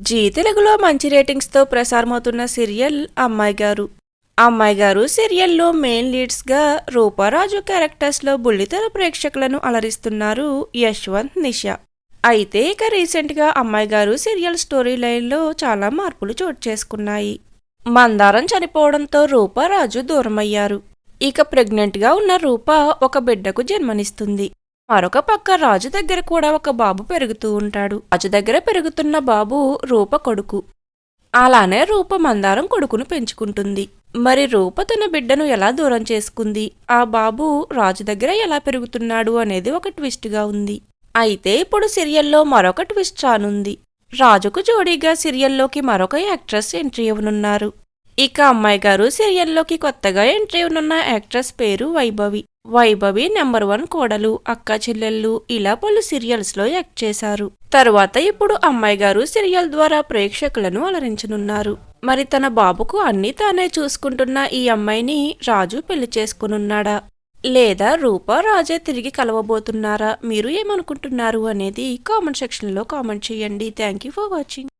G తెలుగులో మంచి రేటింగ్స్తో ప్రసారమవుతున్న serial అమ్మాయి గారు. అమ్మాయి గారు సీరియల్లో మెయిన్ లీడ్స్గా రూపారాజు క్యారెక్టర్స్లో బుల్లితెర ప్రేక్షకులను అలరిస్తున్నారు యశ్వంత్ నిషా. అయితే ఇక రీసెంట్గా అమ్మాయి గారు సీరియల్ స్టోరీ లైన్లో చాలా మార్పులు చోటు చేసుకున్నాయి. మందారం చనిపోవడంతో రూపారాజు దూరమయ్యారు. ఇక ప్రెగ్నెంట్గా ఉన్న రూప ఒక బిడ్డకు జన్మనిస్తుంది. మరొక పక్క రాజు దగ్గర కూడా ఒక బాబు పెరుగుతూ ఉంటాడు. రాజు దగ్గర పెరుగుతున్న బాబు రూప కొడుకు. అలానే రూప మందారం కొడుకును పెంచుకుంటుంది. మరి రూప తన బిడ్డను ఎలా దూరం చేసుకుంది? ఆ బాబు రాజు దగ్గర ఎలా పెరుగుతున్నాడు అనేది ఒక ట్విస్ట్గా ఉంది. అయితే ఇప్పుడు సీరియల్లో మరొక ట్విస్ట్ రానుంది రాజుకు జోడీగా సీరియల్లోకి మరొక యాక్ట్రెస్ ఎంట్రీ ఇవ్వనున్నారు. ఇక అమ్మాయి గారు సీరియల్లోకి కొత్తగా ఎంట్రీ ఇవ్వనున్న యాక్ట్రెస్ పేరు వైభవి. వైభవి నెంబర్ వన్ కోడలు అక్క చెల్లెళ్ళు ఇలా పలు సీరియల్స్లో యాక్ట్ చేశారు. తర్వాత ఇప్పుడు అమ్మాయి గారు సీరియల్ ద్వారా ప్రేక్షకులను అలరించనున్నారు. మరి తన బాబుకు అన్నీ తానే చూసుకుంటున్న ఈ అమ్మాయిని రాజు పెళ్ళి చేసుకునున్నాడా? లేదా రూపా రాజే తిరిగి కలవబోతున్నారా? మీరు ఏమనుకుంటున్నారు అనేది కామెంట్ సెక్షన్లో కామెంట్ చేయండి. Thank you for watching.